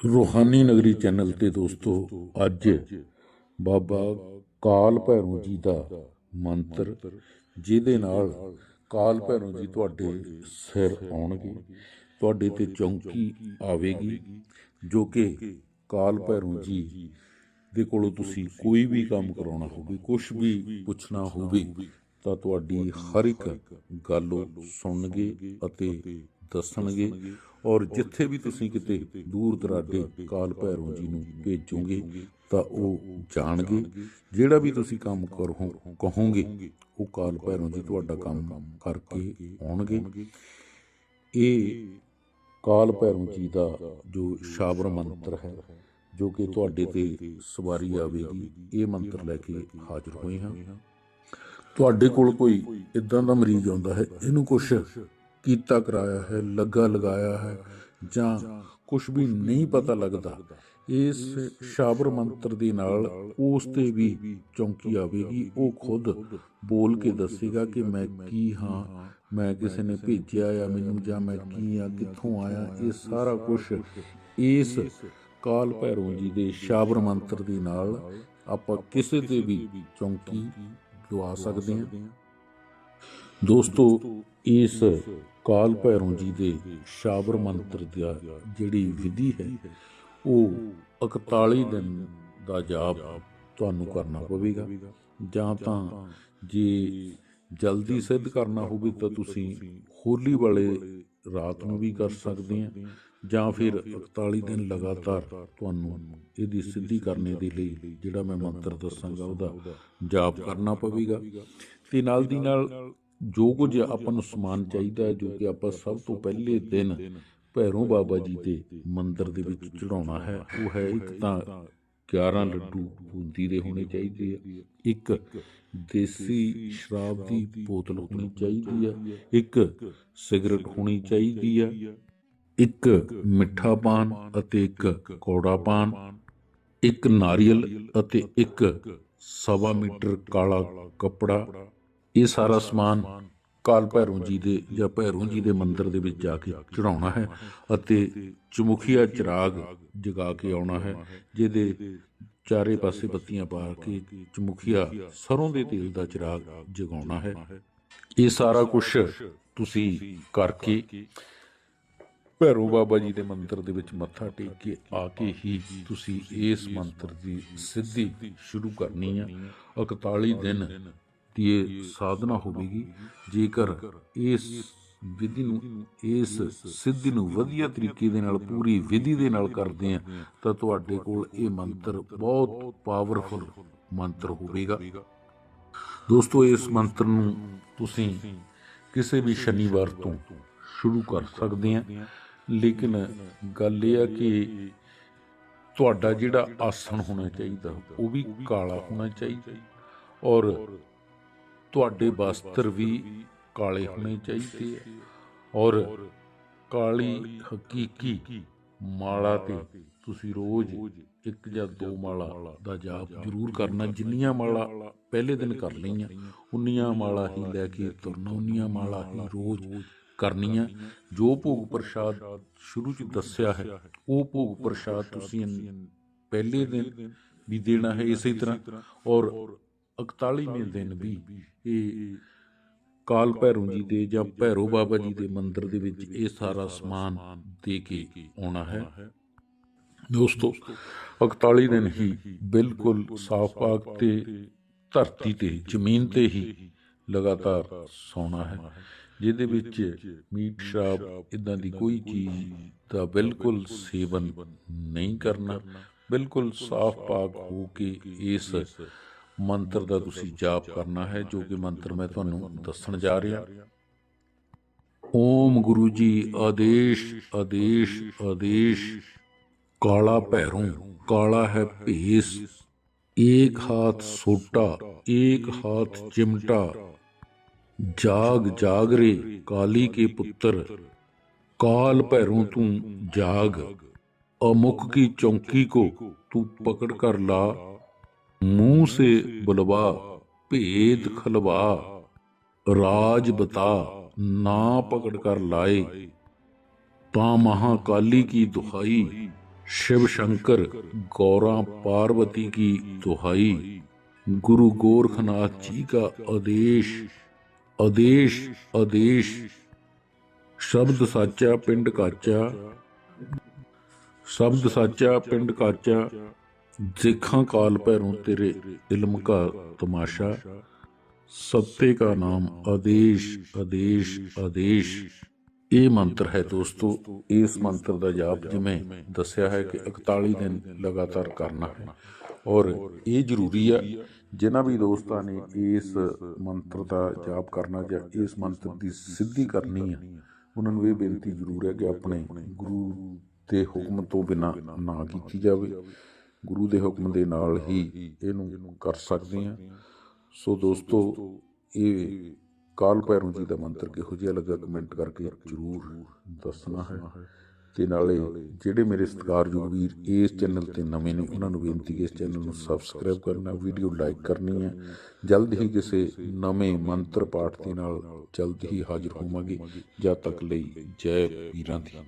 ਰੂਹਾਨੀ ਨਗਰੀ ਚੈਨਲ ਤੇ ਦੋਸਤੋ, ਅੱਜ ਬਾਬਾ ਕਾਲ ਭੈਰੋ ਜੀ ਦਾ ਮੰਤਰ, ਜਿਹਦੇ ਨਾਲ ਕਾਲ ਭੈਰੋ ਜੀ ਤੁਹਾਡੇ ਸਿਰ ਆਉਣਗੇ, ਤੁਹਾਡੇ ਤੇ ਚੌਂਕੀ ਆਵੇਗੀ, ਜੋ ਕਿ ਕਾਲ ਭੈਰੋ ਜੀ ਦੇ ਕੋਲੋਂ ਤੁਸੀਂ ਕੋਈ ਵੀ ਕੰਮ ਕਰਾਉਣਾ ਹੋਵੇ ਕੁਝ ਵੀ ਪੁੱਛਣਾ ਹੋਵੇ, ਤਾਂ ਤੁਹਾਡੀ ਹਰ ਇੱਕ ਗੱਲ ਸੁਣਨਗੇ ਅਤੇ ਦੱਸਣਗੇ ਔਰ ਜਿੱਥੇ ਵੀ ਤੁਸੀਂ ਕਿਤੇ ਦੂਰ ਦਰਾਡੇ ਕਾਲ ਭੈਰੋ ਜੀ ਨੂੰ ਭੇਜੋਗੇ ਤਾਂ ਉਹ ਜਾਣਗੇ। ਜਿਹੜਾ ਵੀ ਤੁਸੀਂ ਕੰਮ ਕਰੋ ਕਹੋਗੇ ਉਹ ਕਾਲ ਭੈਰੋ ਜੀ ਤੁਹਾਡਾ ਕੰਮ ਕਰਕੇ ਆਉਣਗੇ। ਇਹ ਕਾਲ ਭੈਰੋ ਜੀ ਦਾ ਜੋ ਸ਼ਾਬਰ ਮੰਤਰ ਹੈ ਜੋ ਕਿ ਤੁਹਾਡੇ ਤੇ ਸਵਾਰੀ ਆਵੇਗੀ। ਇਹ ਮੰਤਰ ਲੈ ਕੇ ਹਾਜ਼ਰ ਹੋਏ ਹਾਂ। ਤੁਹਾਡੇ ਕੋਲ ਕੋਈ ਇਦਾਂ ਦਾ ਮਰੀਜ਼ ਆਉਂਦਾ ਹੈ ਇਹਨੂੰ ਕੁਝ ਕੀਤਾ ਕਰਾਇਆ ਹੈ, ਲੱਗਾ ਲਗਾਇਆ ਹੈ ਜਾਂ ਕੁਝ ਵੀ ਨਹੀਂ ਪਤਾ ਲੱਗਦਾ, ਇਸ ਸ਼ਾਬਰ ਮੰਤਰ ਦੇ ਨਾਲ ਉਸ ਤੇ ਵੀ ਚੌਂਕੀ ਆਵੇਗੀ। ਉਹ ਖੁਦ ਬੋਲ ਕੇ ਦੱਸੇਗਾ ਕਿ ਮੈਂ ਕੀ ਹਾਂ, ਮੈਂ ਕਿਸੇ ਨੇ ਭੇਜਿਆ ਆ ਮੈਨੂੰ ਜਾਂ ਮੈਂ ਕੀ ਆ, ਕਿੱਥੋਂ ਆਇਆ, ਇਹ ਸਾਰਾ ਕੁਝ ਇਸ ਕਾਲ ਭੈਰੋ ਜੀ ਦੇ ਸ਼ਾਬਰ ਮੰਤਰ ਦੇ ਨਾਲ ਆਪਾਂ ਕਿਸੇ ਤੇ ਵੀ ਚੌਂਕੀ ਲਵਾ ਸਕਦੇ ਹਾਂ। ਦੋਸਤੋ, ਇਸ ਕਾਲ ਭੈਰੋਂ ਜੀ ਦੇ ਸ਼ਾਬਰ ਮੰਤਰ ਦਾ ਜਿਹੜੀ ਵਿਧੀ ਹੈ, ਉਹ 41 ਦਿਨ ਦਾ ਜਾਪ ਤੁਹਾਨੂੰ ਕਰਨਾ ਪਵੇਗਾ। ਜਾਂ ਤਾਂ ਜੇ ਜਲਦੀ ਸਿੱਧ ਕਰਨਾ ਹੋਵੇ ਤਾਂ ਤੁਸੀਂ ਹੋਲੀ ਵਾਲੇ ਰਾਤ ਨੂੰ ਵੀ ਕਰ ਸਕਦੇ ਆ, ਜਾਂ ਫਿਰ 41 ਦਿਨ ਲਗਾਤਾਰ ਤੁਹਾਨੂੰ ਇਹਦੀ ਸਿੱਧੀ ਕਰਨੇ ਦੇ ਲਈ ਜਿਹੜਾ ਮੈਂ ਮੰਤਰ ਦੱਸਾਂਗਾ, ਉਹਦਾ ਜਾਪ ਕਰਨਾ ਪਵੇਗਾ। ਤੇ ਨਾਲ ਦੀ ਨਾਲ ਜੋ ਕੁਝ ਆਪਾਂ ਨੂੰ ਸਮਾਨ ਚਾਹੀਦਾ ਹੈ, ਜੋ ਕਿ ਆਪਾਂ ਸਭ ਤੋਂ ਪਹਿਲੇ ਦਿਨ ਭੈਰੋਂ ਬਾਬਾ ਜੀ ਦੇ ਮੰਦਿਰ ਦੇ ਵਿੱਚ ਚੜਾਉਣਾ ਹੈ, ਉਹ ਹੈ ਇੱਕ ਤਾਂ 11 ਲੱਡੂ ਬੂੰਦੀ ਦੇ ਹੋਣੇ ਚਾਹੀਦੇ ਆ, ਇੱਕ ਦੇਸੀ ਸ਼ਰਾਬ ਦੀ ਬੋਤਲ ਹੋਣੀ ਚਾਹੀਦੀ ਹੈ ਇੱਕ ਸਿਗਰਟ ਹੋਣੀ ਚਾਹੀਦੀ ਹੈ ਇੱਕ ਮਿੱਠਾ ਪਾਨ ਅਤੇ ਇੱਕ ਕੌੜਾ ਪਾਨ, ਇੱਕ ਨਾਰੀਅਲ ਅਤੇ ਇੱਕ ਸਵਾ ਮੀਟਰ ਕਾਲਾ ਕੱਪੜਾ ਇਹ ਸਾਰਾ ਸਮਾਨ ਕਾਲ ਭੈਰੋਂ ਜੀ ਦੇ ਜਾਂ ਭੈਰੋਂ ਜੀ ਦੇ ਮੰਦਿਰ ਦੇ ਵਿੱਚ ਜਾ ਕੇ ਚੜਾਉਣਾ ਹੈ ਅਤੇ ਚਮੁਖੀਆ ਚਿਰਾਗ ਜਗਾ ਕੇ ਆਉਣਾ ਹੈ, ਜਿਹਦੇ ਚਾਰੇ ਪਾਸੇ ਬੱਤੀਆਂ ਪਾ ਕੇ ਚਮੁਖੀਆ ਸਰੋਂ ਦੇ ਤੇਲ ਦਾ ਚਿਰਾਗ ਜਗਾਉਣਾ ਹੈ। ਇਹ ਸਾਰਾ ਕੁਝ ਤੁਸੀਂ ਕਰਕੇ ਭੈਰੋ ਬਾਬਾ ਜੀ ਦੇ ਮੰਦਿਰ ਦੇ ਵਿੱਚ ਮੱਥਾ ਟੇਕ ਕੇ ਆ ਕੇ ਹੀ ਤੁਸੀਂ ਇਸ ਮੰਤਰ ਦੀ ਸਿੱਧੀ ਸ਼ੁਰੂ ਕਰਨੀ ਹੈ 41 ਦਿਨ ਦੀ ਇਹ ਸਾਧਨਾ ਹੋਵੇਗੀ। ਜੇਕਰ ਇਸ ਵਿਧੀ ਨੂੰ, ਇਸ ਸਿੱਧੀ ਨੂੰ ਵਧੀਆ ਤਰੀਕੇ ਦੇ ਨਾਲ, ਪੂਰੀ ਵਿਧੀ ਦੇ ਨਾਲ ਕਰਦੇ ਆ ਤਾਂ ਤੁਹਾਡੇ ਕੋਲ ਇਹ ਮੰਤਰ ਬਹੁਤ ਪਾਵਰਫੁਲ ਮੰਤਰ ਹੋਵੇਗਾ। ਦੋਸਤੋ, ਇਸ ਮੰਤਰ ਨੂੰ ਤੁਸੀਂ ਕਿਸੇ ਵੀ ਸ਼ਨੀਵਾਰ ਤੋਂ ਸ਼ੁਰੂ ਕਰ ਸਕਦੇ ਆ ਲੇਕਿਨ ਗੱਲ ਇਹ ਆ ਕਿ ਤੁਹਾਡਾ ਜਿਹੜਾ ਆਸਣ ਹੋਣਾ ਚਾਹੀਦਾ, ਉਹ ਵੀ ਕਾਲਾ ਹੋਣਾ ਚਾਹੀਦਾ। ਔਰ ਤੁਹਾਡੇ ਵਸਤਰ ਵੀ ਕਾਲੇ ਹੋਣੇ ਚਾਹੀਦੇ ਆ। ਔਰ ਕਾਲੀ ਹਕੀਕੀ ਮਾਲਾ ਤੇ ਤੁਸੀਂ ਰੋਜ਼ ਇੱਕ ਜਾਂ ਦੋ ਮਾਲਾ ਦਾ ਜਾਪ ਜ਼ਰੂਰ ਕਰਨਾ। ਜਿੰਨੀਆਂ ਮਾਲਾ ਪਹਿਲੇ ਦਿਨ ਕਰ ਲਈਆਂ, ਉਨੀਆਂ ਮਾਲਾ ਹੀ ਲੈ ਕੇ ਤੁਰਨਾ, ਉਨੀਆਂ ਮਾਲਾ ਹੀ ਰੋਜ਼ ਕਰਨੀਆਂ। ਜੋ ਭੋਗ ਪ੍ਰਸ਼ਾਦ ਸ਼ੁਰੂ ਚ ਦੱਸਿਆ ਹੈ, ਉਹ ਭੋਗ ਪ੍ਰਸ਼ਾਦ ਤੁਸੀਂ ਪਹਿਲੇ ਦਿਨ ਵੀ ਦੇਣਾ ਹੈ ਇਸੇ ਤਰ੍ਹਾਂ। ਔਰ 41ਵੇਂ ਦਿਨ ਵੀ ਇਹ ਕਾਲ ਭੈਰੋ ਜੀ ਦੇ ਜਾਂ ਭੈਰੋ ਬਾਬਾ ਜੀ ਦੇ ਮੰਦਿਰ ਦੇ ਵਿੱਚ ਇਹ ਸਾਰਾ ਸਮਾਨ ਦੇ ਕੇ ਆਉਣਾ ਹੈ। ਦੋਸਤੋ 41 ਦਿਨ ਹੀ ਬਿਲਕੁਲ ਸਾਫ਼ ਪਾਕ ਤੇ ਧਰਤੀ ਤੇ ਜ਼ਮੀਨ ਤੇ ਹੀ ਲਗਾਤਾਰ ਸੌਣਾ ਹੈ। ਜਿਹਦੇ ਵਿੱਚ ਮੀਟ ਸ਼ਰਾਬ ਇਦਾਂ ਦੀ ਕੋਈ ਚੀਜ਼ ਦਾ ਬਿਲਕੁਲ ਸੇਵਨ ਨਹੀਂ ਕਰਨਾ। ਬਿਲਕੁਲ ਸਾਫ਼ ਪਾਕ ਹੋ ਕੇ ਇਸ ਮੰਤਰ ਦਾ ਤੁਸੀਂ ਜਾਪ ਕਰਨਾ ਹੈ ਜੋ ਕਿ ਮੰਤਰ ਮੈਂ ਤੁਹਾਨੂੰ ਦੱਸਣ ਜਾ ਰਿਹਾ ਓਮ ਗੁਰੂ ਜੀ ਆਦੇਸ਼ ਆਦੇਸ਼ ਆਦੇਸ਼ ਕਾਲਾ ਭੈਰੋਂ ਕਾਲਾ ਹੈ ਭੇਸ ਏਕ ਹਾਥ ਸੋਟਾ ਏਕ ਹਾਥ चिमटा जाग जाग रे काली के पुत्र काल भैरों तू जाग अमुख की चौकी को तू पकड़ कर ला मुंह से बुलवा भेद खलवा, राज बता, ना पकड़ कर लाए। ता महाकाली की दुहाई, शिव शंकर, गौरा पार्वती की दुहाई। गुरु गोरखनाथ जी का आदेश आदेश आदेश। शब्द साचा, पिंड काचा, शब्द साचा, पिंड काचा। ਦੇਖਾਂ ਕਾਲ ਭੈਰੋਂ ਤੇਰੇ ਇਲਮ ਕਾ ਤਮਾਸ਼ਾ, ਸੱਤੇ ਕਾ ਨਾਮ ਆਦੇਸ਼ ਆਦੇਸ਼ ਆਦੇਸ਼। ਇਹ ਮੰਤਰ ਹੈ ਦੋਸਤੋ, ਇਸ ਮੰਤਰ ਦਾ ਜਾਪ ਜਿਵੇਂ ਦੱਸਿਆ ਹੈ ਕਿ 41 ਦਿਨ ਲਗਾਤਾਰ ਕਰਨਾ ਹੈ। ਔਰ ਇਹ ਜ਼ਰੂਰੀ ਆ, ਜਿਨ੍ਹਾਂ ਵੀ ਦੋਸਤਾਂ ਨੇ ਇਸ ਮੰਤਰ ਦਾ ਜਾਪ ਕਰਨਾ ਜਾਂ ਇਸ ਮੰਤਰ ਦੀ ਸਿੱਧੀ ਕਰਨੀ ਹੈ ਉਹਨਾਂ ਨੂੰ ਇਹ ਬੇਨਤੀ ਜ਼ਰੂਰ ਹੈ ਕਿ ਆਪਣੇ ਗੁਰੂ ਦੇ ਹੁਕਮ ਤੋਂ ਬਿਨਾ ਨਾ ਕੀਤੀ ਜਾਵੇ। ਗੁਰੂ ਦੇ ਹੁਕਮ ਦੇ ਨਾਲ ਹੀ ਇਹਨੂੰ ਕਰ ਸਕਦੇ ਆ ਸੋ ਦੋਸਤੋ, ਇਹ ਕਾਲ ਭੈਰਵ ਜੀ ਦਾ ਮੰਤਰ ਕਿਹੋ ਜਿਹਾ ਲੱਗਾ ਕਮੈਂਟ ਕਰਕੇ ਜਰੂਰ ਦੱਸਣਾ ਹੈ। ਤੇ ਨਾਲੇ ਜਿਹੜੇ ਮੇਰੇ ਸਤਿਕਾਰਯੋਗ ਵੀਰ ਇਸ ਚੈਨਲ ਤੇ ਨਵੇਂ ਨੇ, ਉਹਨਾਂ ਨੂੰ ਬੇਨਤੀ ਕਿ ਇਸ ਚੈਨਲ ਨੂੰ ਸਬਸਕ੍ਰਾਈਬ ਕਰਨਾ ਵੀਡੀਓ ਲਾਈਕ ਕਰਨੀ ਹੈ। ਜਲਦ ਹੀ ਕਿਸੇ ਨਵੇਂ ਮੰਤਰ ਪਾਠ ਦੇ ਨਾਲ ਜਲਦ ਹੀ ਹਾਜ਼ਰ ਹੋਵਾਂਗੇ। ਜਦ ਤੱਕ ਲਈ ਜੈ ਵੀਰਾਂ ਦੀ।